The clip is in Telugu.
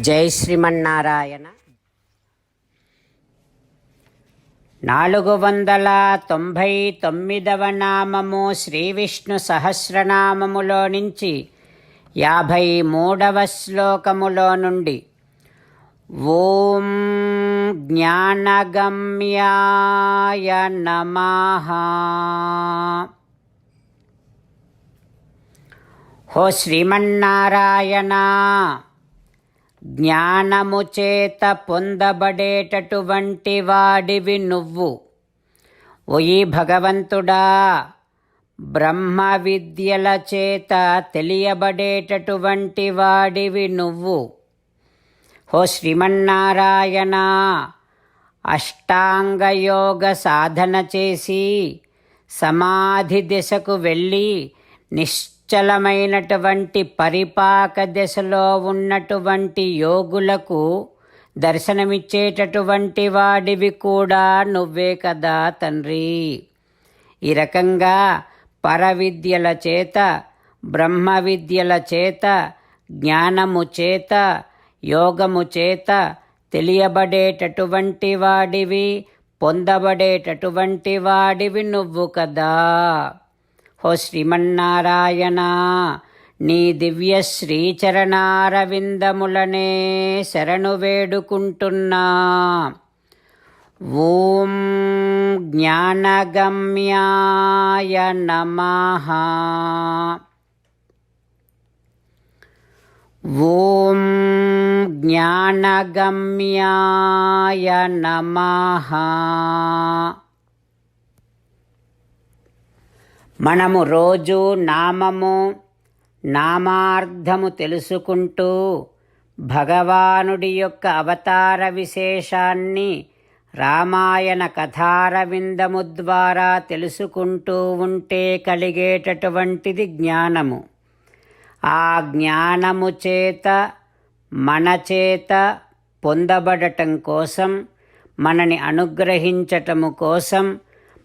జై శ్రీమన్నారాయణ. నాలుగు వందల తొంభై తొమ్మిదవ నామము శ్రీ విష్ణు సహస్రనామములో నుంచి యాభై మూడవ శ్లోకములో నుండి ఓం జ్ఞానగమ్యాయ నమః. హో శ్రీమన్నారాయణ. జ్ఞానము చేత పొందబడేటటువంటి వాడివి నువ్వు. ఓయి భగవంతుడా బ్రహ్మ విద్యల చేత తెలియబడేటటువంటి వాడివి నువ్వు. హో శ్రీమన్నారాయణ అష్టాంగయోగ సాధన చేసి సమాధి దిశకు వెళ్ళి నిశ్చలమైనటువంటి పరిపాక దశలో ఉన్నటువంటి యోగులకు దర్శనమిచ్చేటటువంటి వాడివి కూడా నువ్వే కదా తండ్రి. ఈ రకంగా పరవిద్యల చేత బ్రహ్మ విద్యల చేత జ్ఞానము చేత యోగము చేత తెలియబడేటటువంటి వాడివి పొందబడేటటువంటి వాడివి నువ్వు కదా. హో శ్రీమన్నారాయణ నీ దివ్య శ్రీచరణారవిందములనే శరణు వేడుకుంటున్నా. ఓం జ్ఞానగమ్యాయ నమ. ఓం జ్ఞానగమ్యాయ నమః. మనము రోజు నామము నామార్థము తెలుసుకుంటూ భగవానుడి యొక్క అవతార విశేషాన్ని రామాయణ కథారవిందము ద్వారా తెలుసుకుంటూ ఉంటే కలిగేటటువంటిది జ్ఞానము. ఆ జ్ఞానము చేత మన చేత పొందబడటం కోసం మనని అనుగ్రహించటము కోసం